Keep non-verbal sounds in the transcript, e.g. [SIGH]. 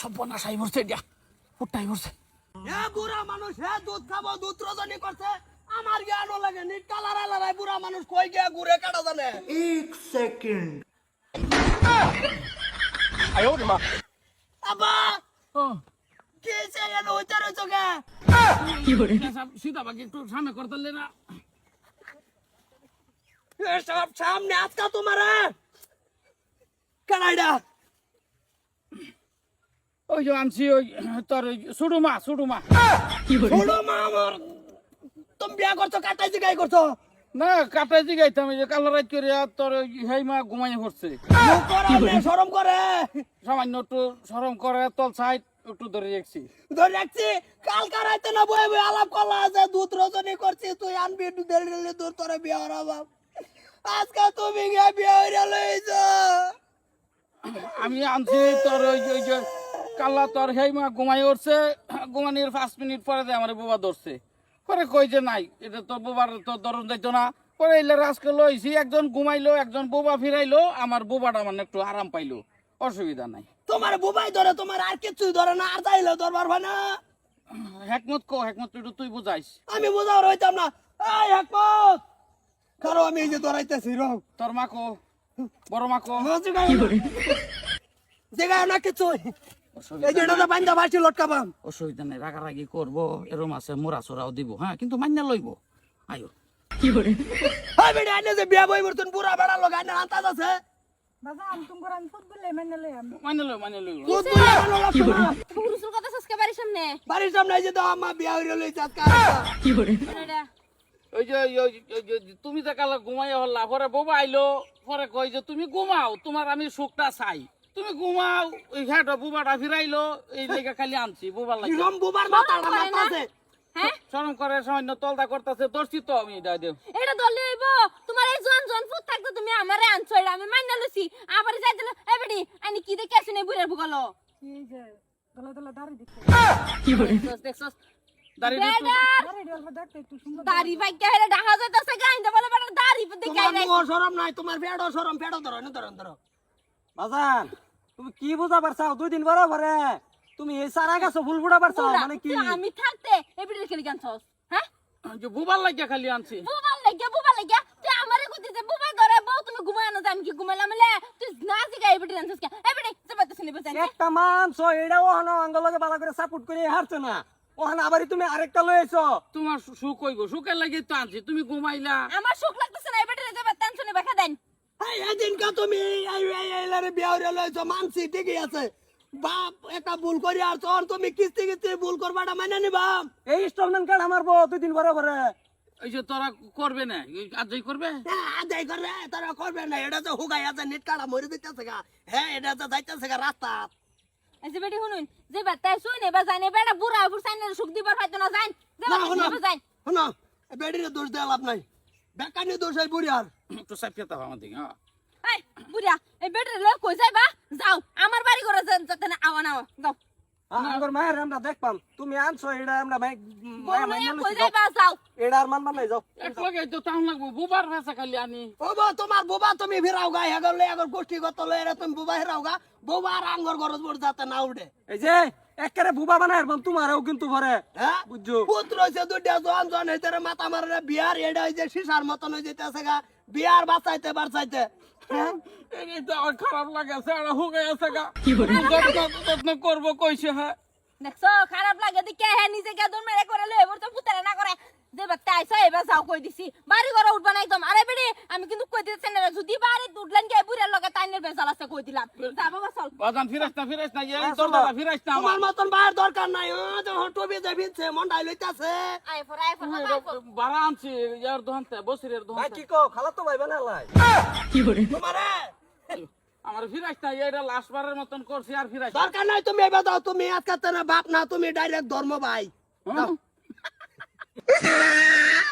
সর্বনাশ আই ভরছে দিয়া ফুটাই ভরছে হ্যাঁ বুড়া মানুষ হ্যাঁ দুধ খাব দুধ রজনী করছে। আমার জ্ঞানও লাগে নি কালার আলারাই বুড়া মানুষ কই গিয়া ঘুরে কাটা জানে? এক সেকেন্ড। আয়ো রে মা। আবা কি চাই এনে ওইটা রইছো কে? কি করে? সিধা বাকি একটু সামনে করতে না। সব সামনে আজকা তোমার কানাইডা ওই যে আনছি ওই তোর ওই সুডু মা সুডু মা ছোড়ো মা আমার তুমি বিয়া করছ কাটাই জিগাই করছ? না কাটাই জিগাইতাম এই যে কালো রাত করে তোর হেই মা ঘুমাই পড়ছে। মুখ করে শরম করে? সামান্য একটু সরম করে তল সাইড একটু ধরে রেখছি। ধরে রাখছি? কাল কারাইতে না বয়ে বয়ে আলাপ করলা যে দুধ রজনী করছি তুই আনবি দূর তোরে বিয়া হরাবাম আজকে তুমি গিয়ে বিয়া হইরা আমি আনছি তোর ওই ওই যে কাল্লা তোর হেই মা ঘুমাই উঠছে ঘুমানির পাঁচ মিনিট পরে দিয়ে আমার বোবা ধরছে। পরে কই যে নাই এটা তো বোবার তো ধরন যাইতো না। পরে এলে রাজকে লইছি একজন ঘুমাইলো একজন বোবা ফিরাইলো আমার বোবাটা মানে একটু আরাম পাইলো অসুবিধা নাই। তোমার বোবাই ধরে তোমার আর কিছুই ধরে না আর চাইলে ধরবার হয় না হেকমত কো হেকমত তুই বুঝাইস। আমি বুঝাও রইতাম না। এই একমত কারও আমি এই যে ধরাইতেছি রং। তোর মা কো বড় মা কো। জায়গায় না কিছু। এই অসুবিধা যে এটা বান্ধা বাসি লটকাবাম অসুবিধা নাই রাগারাগি করব এরম আছে মোরা সোরাও দিব হ্যাঁ কিন্তু মান্য লইব। আয়ো। এই বেড়ে আইনে যে বিয়া বই বর্তন পুরা বেড়া লগা আইনে আন্তাজ আছে? বাবা আমি তোমার আমি ফুটবলে মেনে লই আমি। লই কথা সস্কে বাড়ির সামনে? বাড়ির সামনে যে দাও বিয়া হইরে লইছে আজকে এটা ওই যে ওই যে- তুমি যে কালে ঘুমাই হল্লা পরে বোবা আইলো পরে কই যে তুমি ঘুমাও তোমার আমি সুখটা চাই। তুমি ঘুমাও ওই হ্যাঁ বুবাটা ফিরাইলো এই লেগে খালি আনছি বুবার লাগে। বুবার মাথাটা মাথা হ্যাঁ? শরম করে সামান্য তলদা করতেছে ধরছি তো আমি এটা দেব এটা দলে হইব? তোমার এই জন জন ফুট থাকতো তুমি আমারে আনছো এটা আমি মাইনা লইছি। আবার যাই দিল এবারে আনি কি দেখে আসেনি বুড়ের ভুগলো? এই যে দলা দলা দাড়ি দেখছস। দাড়ি অল্প দেখতে একটু সুন্দর দাড়ি ভাগ্য হেরে দেখা যাইতাছে গাইন্দা বলে বেটার দাড়ি দেখে তোমার মুখ সরম নাই তোমার পেটও সরম পেটও ধরো না ধরো ধরো। বাজান তুমি কি বুঝা পারছাও দুই দিন বড় ভরে তুমি এই সারা গাছ ফুল ফুটা পারছাও মানে কি? আমি থাকতে এবারে রেখে গানছস হ্যাঁ? যে বুবার লাগে খালি আনছি। বুবাল লাগে বুবাল লাগে তুই আমারে কইতে বুবাই ধরে বউ তুমি ঘুমায় আমি কি ঘুমাইলাম? লে তুই না জিগা কে জানি একটা মাংস এটা ওহানো আঙ্গলকে বালা করে সাপোর্ট করে হারছে না। ওহান আবারই তুমি আরেকটা লই আইছো। তোমার সুখ হইব সুখের লাগে তো আনছি। তুমি ঘুমাইলা। আমার শোক লাগতেছে না এবারে যাবে টেনশনে বাখা দেন। এই তুমি এই এই এই লারে লইছো মানছি ঠিকই আছে। বাপ একটা ভুল করি আর তখন তুমি কিস্তি কিস্তি ভুল করবাটা মানে নিবাম এই ইনস্টলমেন্ট কার্ড আমার বউ দুই দিন বড় ভরে এই যে তোরা করবে না করবে? আদায় করে তারা করবে না এটা তো হুগাই আছে নেট কাটা মরে দিতেছে গা। হ্যাঁ এটা তো যাইতেছে গা রাস্তা। এই যে বেটি শুনুন যে বাতাই শুই নেবা জানে বেটা বুড়া বুড় সাইনের সুখ দিবার হয়তো না যাই না যাবা শোনো শোনো বেডিরে দোষ দেওয়া লাভ নাই। বেকানি দোষ এই বুড়ি আর। একটু সাপিয়ে তাও আমার দিকে হ্যাঁ। এই বুড়া এই বেটি লই কই যাইবা? যাও আমার বাড়ি করে যাতে না আওয়া না। যাও। মায়ের আমরা দেখপাম তুমি আনছো এটা আমরা এটা আর মানবার নাই যাও। এক লগে তো লাগবো বুবার ভাষা খালি আনি। ও তোমার বুবা তুমি ফিরাও গা হেগর লই আগর গোষ্ঠী গত লই এরা তুমি বুবা হেরাও গা বুবা আর আঙ্গর গরজ বড় যাতে না উঠে এই যে একেবারে বুবা বানাই হারবাম তোমারও কিন্তু ভরে। হ্যাঁ? বুঝছ? পুত্র হইছে দুইটা জন জন হইতে মাথা মারে বিয়ার এটা হইছে সিসার মতন হয়ে যেতেছে গা বিয়ার বাঁচাইতে বাঁচাইতে। এই তো আমার খারাপ লাগে সেটা হুকে আছে গা। যত্ন যত্ন করব কইছে হ্যাঁ। দেখছ খারাপ লাগে দেখে হ্যাঁ নিজে দূর মেরে করে লই এবার তো পুতারে না করে। যে বাচ্চা আইসা এবার যাও কই দিছি। বাড়ি ঘরে উঠবা না একদম। আরে বেড়ে আমি কিন্তু কই দিতেছি না যদি বাড়ি উঠলেন গে বুড়ের লগে বেজাল আছে কই দিলাম? যা বাবা চল। বাজান ফিরাস না ফিরাস না এই ফিরাস না আমার। মতন বাইর দরকার নাই ও যখন টবি ভিনছে মন্ডাই লইতাছে। আই ফর আই ফর আনছি ইয়ার দোহানতে বসিরের দোহানতে। কি কো খালা তো ভাই বানালাই তোমারে? আমার ফিরাস না এটা লাস্ট বারের মতন করছি আর ফিরাস দরকার নাই তুমি এবার দাও তুমি আজকে তো না বাপ না তুমি ডাইরেক্ট ধর্ম ভাই। হ্যাঁ? [LAUGHS]